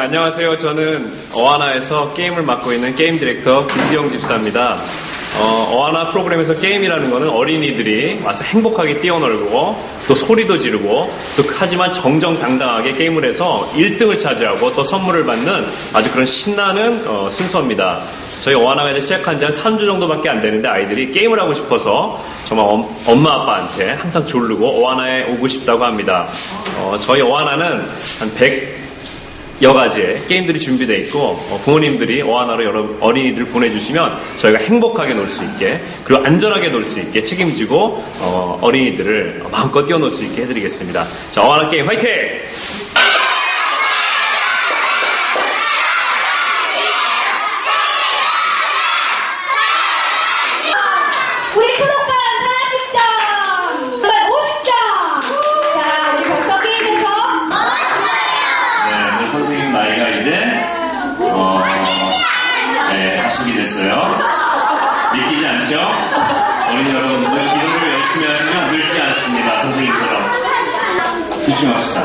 안녕하세요. 저는 어하나에서 게임을 맡고 있는 게임 디렉터 김기영 집사입니다. 어, 하나 프로그램에서 게임이라는 거는 어린이들이 와서 행복하게 뛰어놀고 또 소리도 지르고 또 하지만 정정당당하게 게임을 해서 1등을 차지하고 또 선물을 받는 아주 그런 신나는 어, 순서입니다. 저희 어하나가 이제 시작한 지 한 3주 정도밖에 안 되는데 아이들이 게임을 하고 싶어서 정말 엄, 엄마 아빠한테 항상 졸르고 어하나에 오고 싶다고 합니다. 어, 저희 어하나는 한 100, 여가지의 게임들이 준비되어 있고 어, 부모님들이 어하나로 여러 어린이들 보내주시면 저희가 행복하게 놀 수 있게 그리고 안전하게 놀 수 있게 책임지고 어, 어린이들을 마음껏 뛰어놀 수 있게 해드리겠습니다. 자 어하나 게임 화이팅! 우리 큰오 40이 됐어요. 믿기지 않죠? 어린이 여러분들 기도를 열심히 하시면 늙지 않습니다. 선생님처럼. 집중합시다.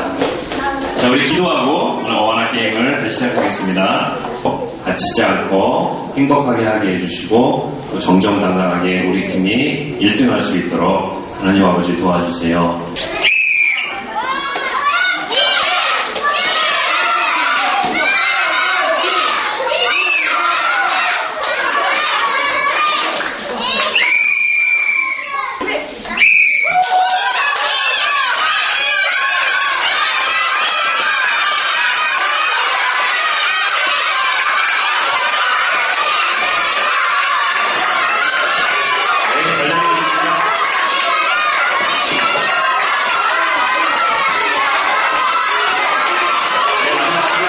자, 우리 기도하고 오늘 어원화 게임을 다시 시작하겠습니다. 어, 다치지 않고 행복하게 하게 해주시고 또 정정당당하게 우리 팀이 1등 할 수 있도록 하나님 아버지 도와주세요. 네, 잘 들리시죠? 네, 감사합니다.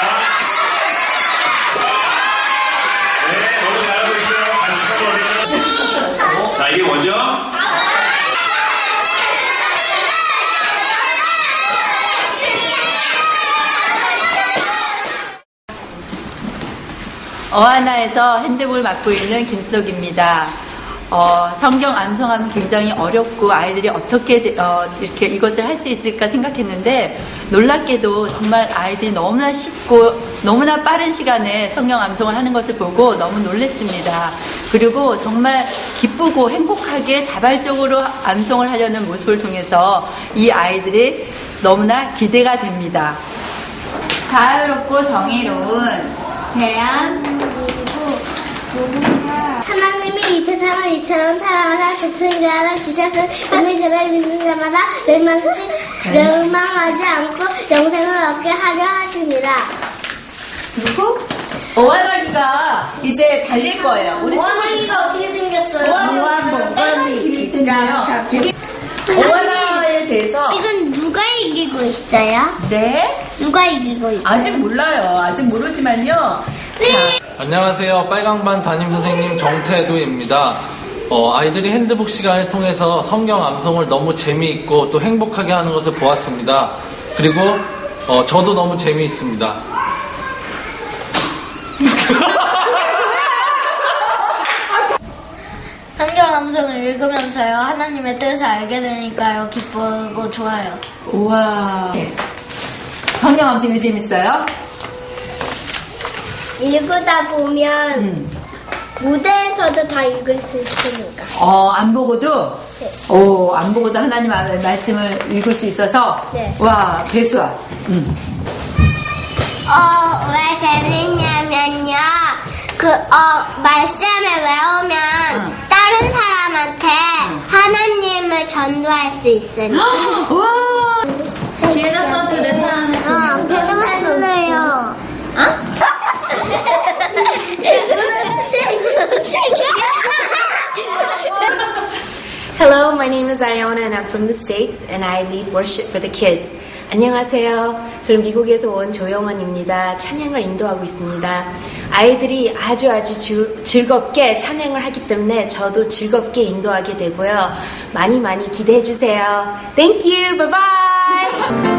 네, 너무 잘하고 있어요. 반칙하고 어디죠? 자, 이게 뭐죠? 어하나에서 핸드볼 맡고 있는 김수덕입니다. 어, 성경 암송하면 굉장히 어렵고 아이들이 어떻게 되- 어, 이렇게 이것을 할 수 있을까 생각했는데 놀랍게도 정말 아이들이 너무나 쉽고 너무나 빠른 시간에 성경 암송을 하는 것을 보고 너무 놀랐습니다. 그리고 정말 기쁘고 행복하게 자발적으로 암송을 하려는 모습을 통해서 이 아이들이 너무나 기대가 됩니다. 자유롭고 정의로운 대한 하나님이 이 세상을 이처럼 사랑하사 독생자를 주셔서 오늘 그를 믿는 자마다 멸망치, 멸망하지 않고 영생을 얻게 하려 하십니다. 그리고 어하나기가 이제 달릴 거예요. 우리 원하기가 어떻게 생겼어요? 빨간이 있는데요. 어하나에 대해서 지금 누가 이기고 있어요? 네 누가 이기고 있어요? 아직 몰라요. 아직 모르지만요. 안녕하세요. 빨강반 담임 선생님 정태도입니다. 어, 아이들이 핸드북 시간을 통해서 성경 암송을 너무 재미있고 또 행복하게 하는 것을 보았습니다. 그리고 어, 저도 너무 재미있습니다. 성경 암송을 읽으면서요 하나님의 뜻을 알게 되니까요 기쁘고 좋아요. 우와. 성경 암송 왜 재밌어요? 읽다 보면 음. 무대에서도 다 읽을 수 있으니까. 어, 안 보고도, 네. 오, 안 보고도 하나님 말- 말씀을 읽을 수 있어서, 네. 와, 배수아. 음. 어, 왜 재밌냐면요. 그, 어, 말씀을 외우면 응. 다른 사람한테 하나님을 전도할 수 있으니까. 와, 뒤에다 써도 내 사랑을 아, 저도 할래요. Hello, my name is Iona and I'm from the States and I lead worship for the kids. 안녕하세요. 저는 미국에서 온 조영원입니다. 찬양을 인도하고 있습니다. 아이들이 아주 아주 주- 즐겁게 찬양을 하기 때문에 저도 즐겁게 인도하게 되고요. 많이 많이 기대해 주세요. Thank you. Bye bye.